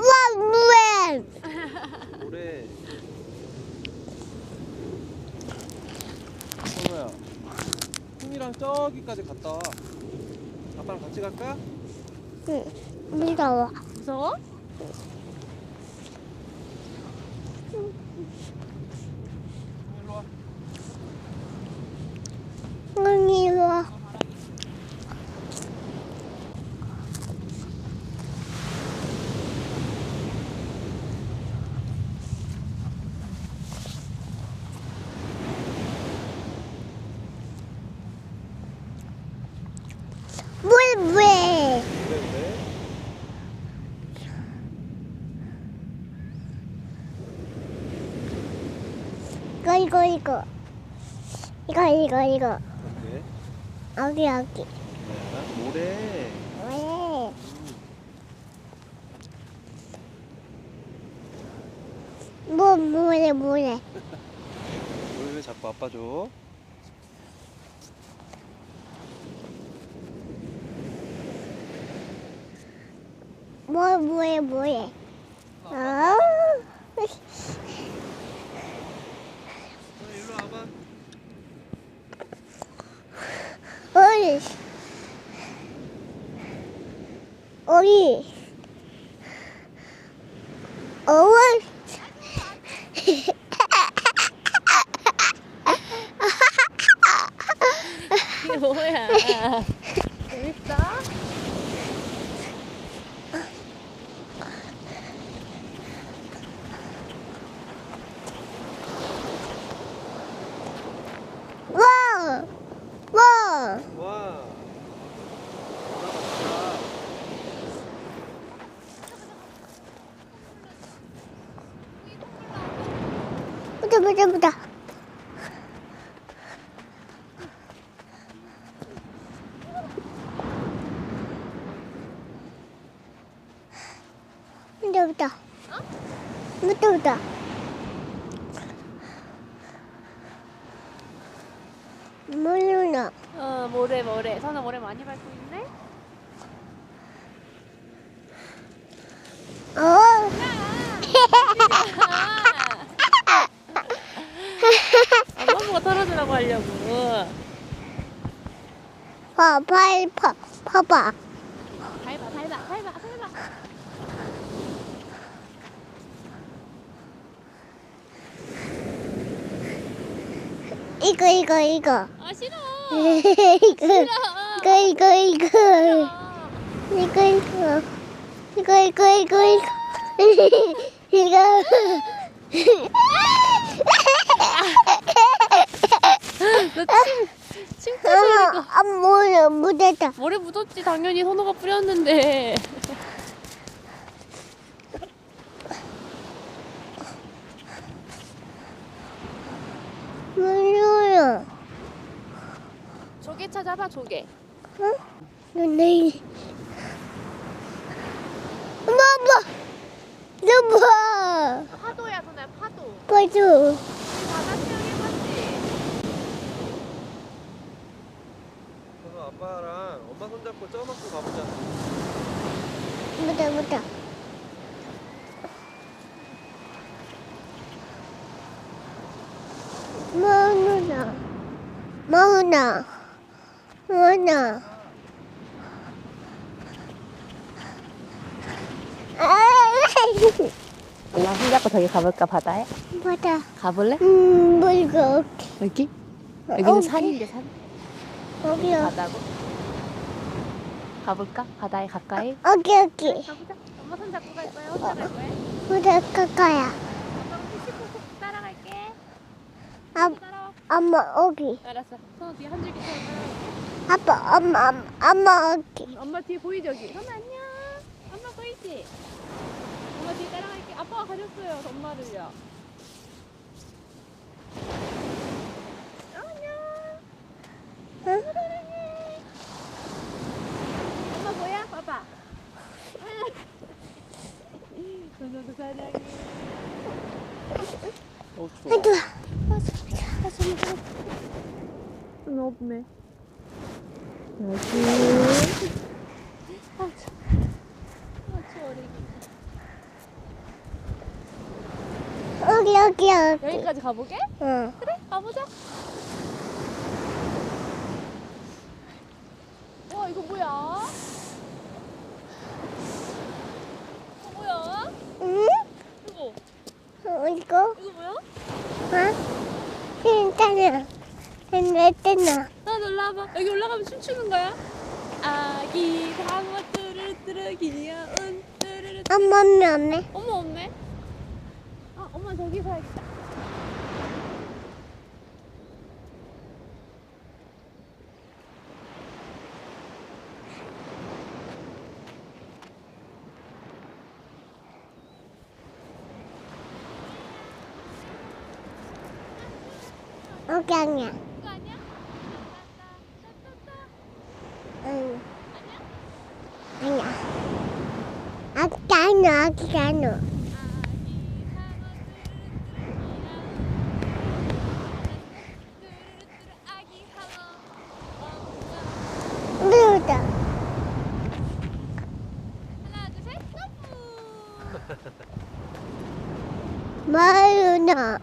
우와 뭐해? 노래. 선우야. 형이랑 저기까지 갔다 와. 아빠랑 같이 갈까? 응. 무서워. 무서워? 일로 와. 응이 와. 물 왜? 그래 그래. 이거 이거 이거 이거 이거 어때? 여기 여기 뭐야? 모래. 왜? 뭐 뭐래 뭐래 모래 왜 자꾸 아빠 줘? 뭐 뭐해 뭐해 어? 선우 일로 와봐. 어이 어이 어이 이게 뭐야? 재밌어? 와! 와! 와. 보자 보자 보자 보자 보자 보자 보자 모르나 어 모래 모래. 선우 모래 많이 밟고 있네. 어 엄마 털어주라고 하려고. 봐, 봐, 봐, 봐 봐. 밟아 밟아 밟아 밟아. 이거, 이거, 이거. 아 싫어. 이거, 싫어. 이거, 이거, 이거. 싫어. 이거, 이거. 이거, 이거, 이거, 이거. 이거. 너 침침 터져 이거. 아, 뭐야, 묻었다. 모래 묻었지 당연히 선우가 뿌렸는데. 뭐야. 조개 찾아봐 조개. 응? 눈에. 엄마, 엄마. 너 봐. 파도야 선우야 파도. 봐줘. 바다 수영해봤지. 선우 아빠랑 엄마 손잡고 쪄 먹고 가보자. 묻어, 묻어. 마누나. 마누나. 마누나. 엄마 손잡고 저기 가볼까 바다에? 바다. 가볼래? 음, 물고. 여기? 여기는 여기는 산인데 산? 여기요. 바다고? 가볼까? 바다에 가까이? 여기, 여기. 가보자. 엄마 손 잡고 갈 거야? 혼자 갈 거야? 묻어, 가까야. 엄마 푹푹푹 따라갈게. 아, 따라와. 엄마, 여기. 알았어. 손 뒤에 한 줄기 따라와. 아빠, 엄마, 엄마, 엄마, 여기. 엄마 뒤에 보이지 여기? 엄마 안녕. 엄마 보이지? 엄마 뒤에 따라갈게. 아빠가 가졌어요. 엄마를요. 응? 엄마 뭐야? 봐봐. 너도 사랑해. 어, 추워. 아이고. 너무 여기. 여기, 여기, 여기. 여기까지 가보게? 응. 그래, 가보자. 괜찮아. 나 올라와봐. 여기 올라가면 춤추는 거야? 아기 방어 뚜루뚜루 귀여운 뚜루루. 엄마 엄마. 어머 없네. 아 엄마 저기 서야겠다. 아니야? 응. 아니야. 아기 점프 마유나.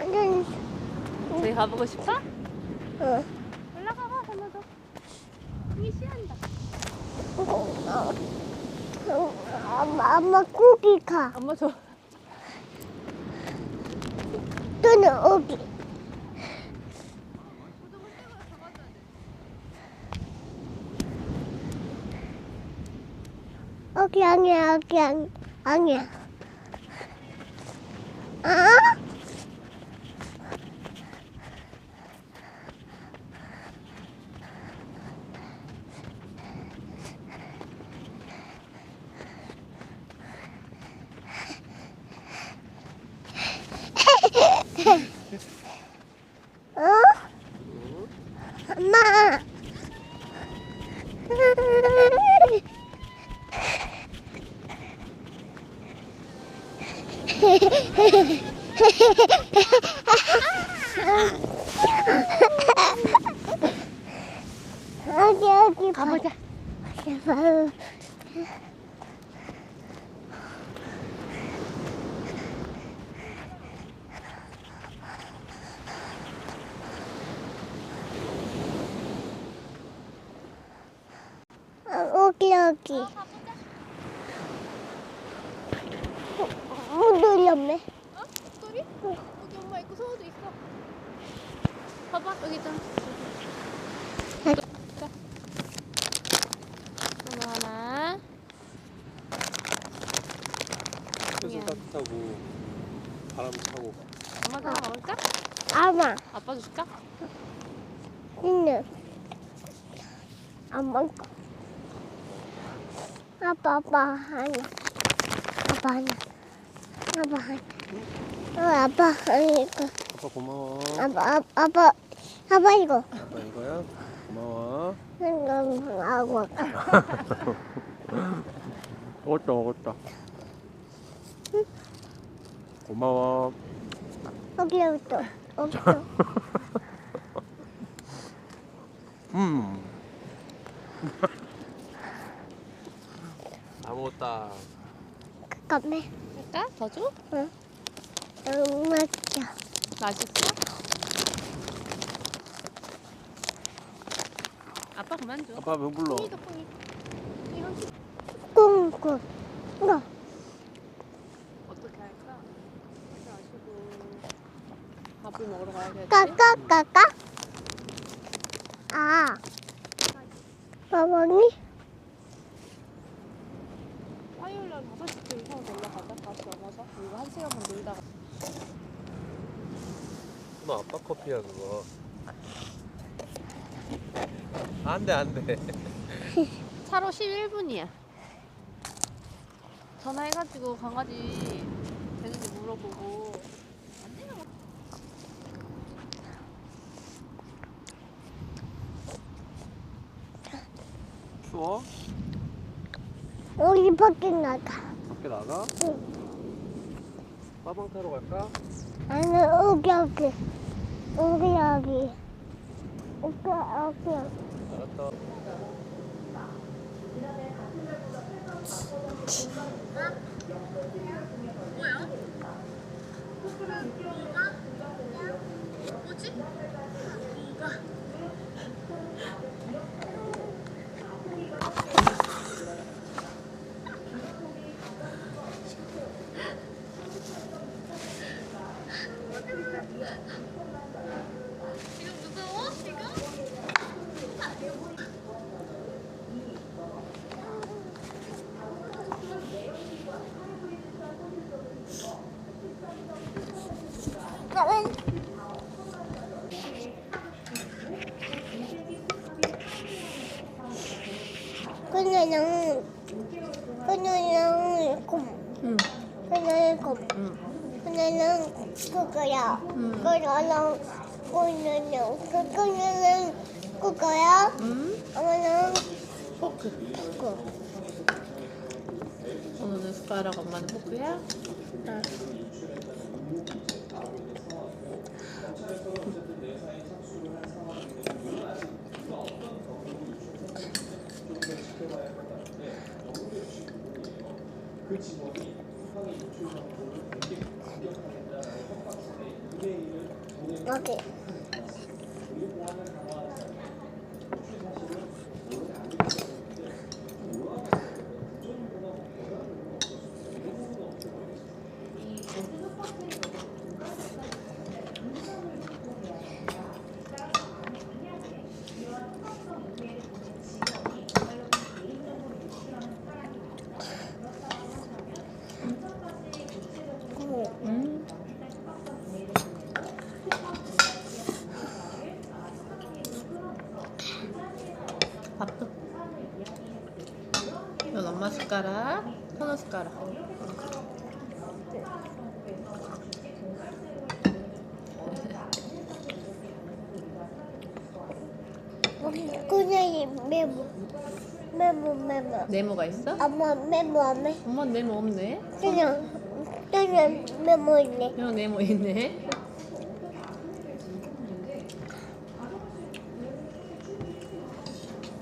응. 저기 가보고 싶어? 응. 올라가봐 달라져 이게 시간이다 엄마 엄마 고기 가. 엄마 저 또는 여기. 여기 아니야. 아니 아니야. 아? 어? 엄마. 여기 여기 가보자. 제발. 어, 여기 여기. 못 눌렸네. 어? 소리? 여기 엄마 있고 서우도 있어. 봐봐 여기 있잖아. 자. 하나 하나. 그래서 미안. 따뜻하고 바람 타고 엄마 다 먹을까? 아마. 아빠 줄까? 있는. 안 먹고. 아빠 아빠 하나. 아빠 하나. 아빠 하나. 어, 아빠 하나 이거. 아빠 고마워 아빠 아빠 아빠 아빠 이거. 아빠 이거야 고마워 이거 하고. 먹었다 먹었다 고마워 여기 여기 또. 여기 또. 음. 다 먹었다 잠깐만. 할까? 더 줘? 너무 맛있어. 맛있어? 아빠 그만 줘. 아빠 배불러 꽁꽁. 이거. 어떻게 할까? 마시고 밥을 먹으러 가야겠지? 까까까까. 아. 어머니? 화요일 날 5시쯤 이상 올라가자. 다시 넘어서. 그리고 한 시간만 놀다가. 너 아빠 커피야 그거 안돼 안돼 차로 11분이야. 전화해가지고 강아지 되는지 물어보고. 안 추워? 우리 밖에 나가. 밖에 나가? 응. 빠방 타러 갈까? 아니, 여기, 여기. 여기 여기. 오빠 여기. 알았다. 나는 그녀는 그녀는 곰 응. 그녀는 곰 응. 그녀는 그 거야 음. 그녀는 그녀는 그 그녀는 그거야 응. 엄마는 포크. 그거 오늘은 숟가락 엄마는 포크야? 여 기 응. 밥도. 이건 엄마 숟가락, 현우 숟가락. 그녀이 메모 메모 메모 네모가 있어? 엄마 메모 엄마 엄마 네모 없네. 그냥 그냥 메모 있네 형 네모 있네.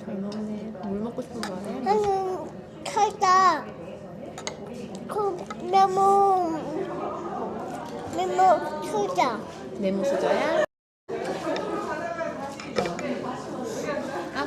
잘 먹네. 물 먹고 싶은 거 해. 나는 살다 그 메모 메모 수자 네모 수저야? 아,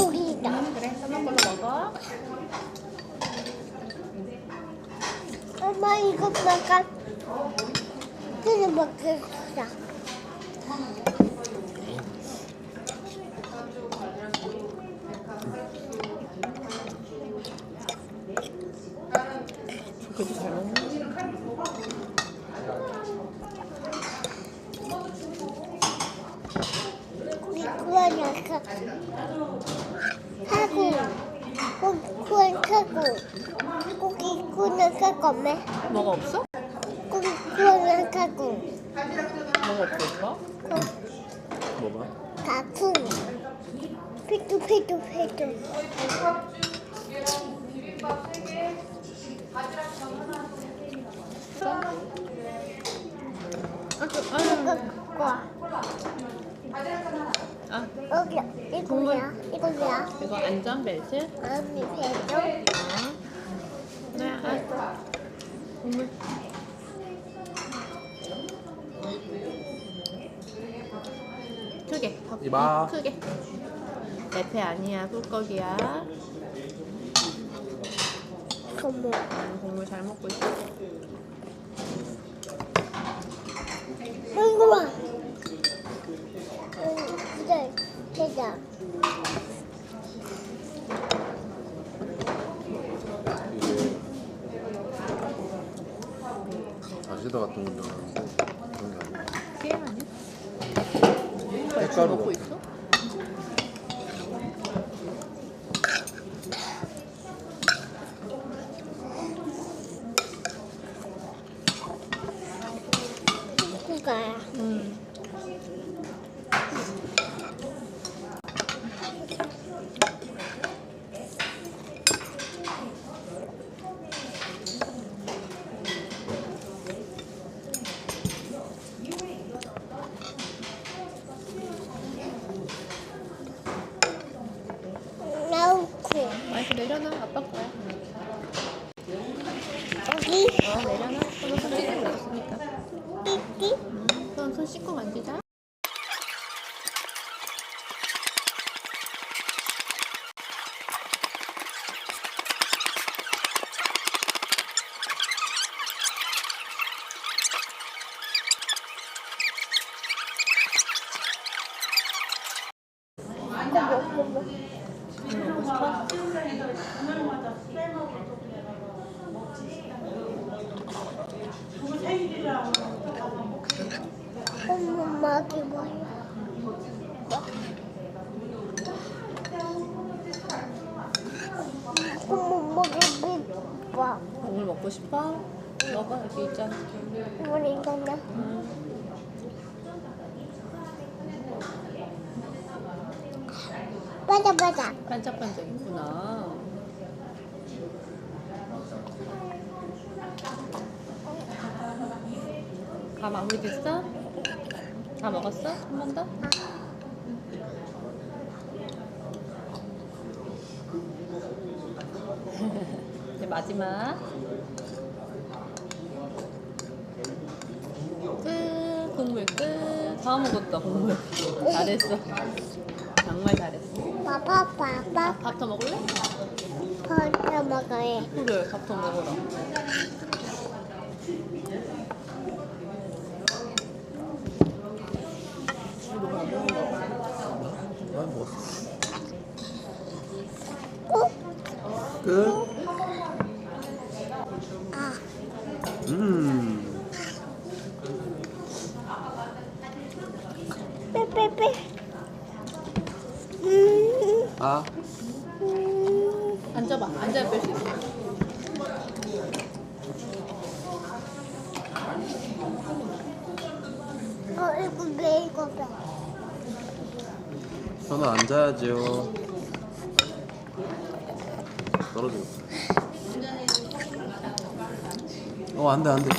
여기 있다 그래. 사먹 걸로 먹어. 엄마 이거 먹어 그냥 먹겠다 그래도 잘 먹네. 고기 구워놓고 하고 고기 구워놓고 고기 구워놓고 거매 뭐가 없어? 고기 구워놓고 뭐가 없어? 뭐가? 다쿵 피투 피투 피투 아, 그, 이거 아, 그거 아, 여기 이거야 이거 안전벨트? 언니 배도 어. 네, 아, 국물. 크게. 더 이봐. 크게. 내패 아니야, 꿀꺽이야. 고모 음, 국물 잘 먹고 있어. 이거 봐 응, 그래 되자 다시다 같은 건줄 알았는데 그런 게 아니야. 깨 아니야? 쌀가루 먹고 같아. 있어? 거야. 음. 나오고 마이크 내려놔. 아빠 거야. 여기 어, 내려놔. 씻고 있으니까. 손 씻고 만지자. 엄마기 뭐야? 엄마가 비봐. 국물 먹고 싶어? 먹어 여기 있잖아. 우리 이거는 맞아 맞아. 반짝반짝 있구나. 다 마무리됐어? 다 먹었어? 한 번 더? 이제 마지막. 끝. 국물 끝. 다 먹었다 국물. 잘했어. 정말 잘했어. 봐봐 봐봐. 밥더 먹을래? 벌써 먹어야. 그래 밥더 먹어라. 끝. 아 음. 빼빼빼. 음. 아. 음. 앉아봐. 앉아야 뺄수 있어. 어 이거 왜 이거 봐? 저는 앉아야지요. 떨어져. 어, 안 돼, 안 돼.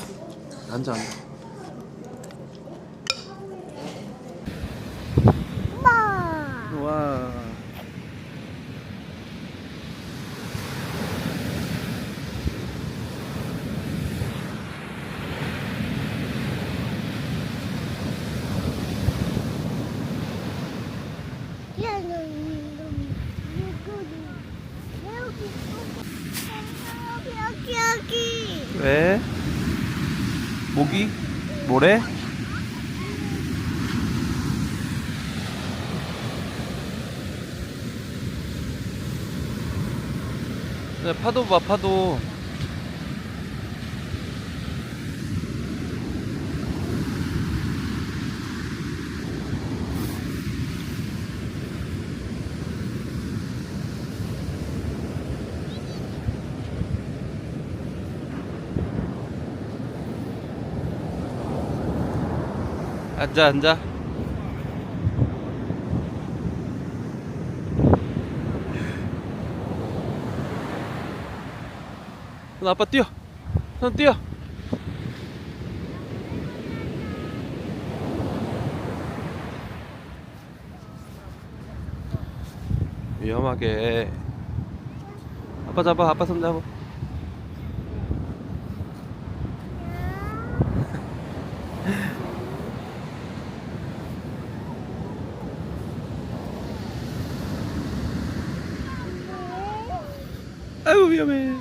앉아, 앉아. 봐. 와. 얘는 누구니? 여기 여기 여기. 왜? 모기? 모래? 네, 파도 봐, 파도. 앉아, 앉아. 손 아빠 뛰어. 손 뛰어. 위험하게. 아빠 잡아, 아빠 손 잡아. 아유 위험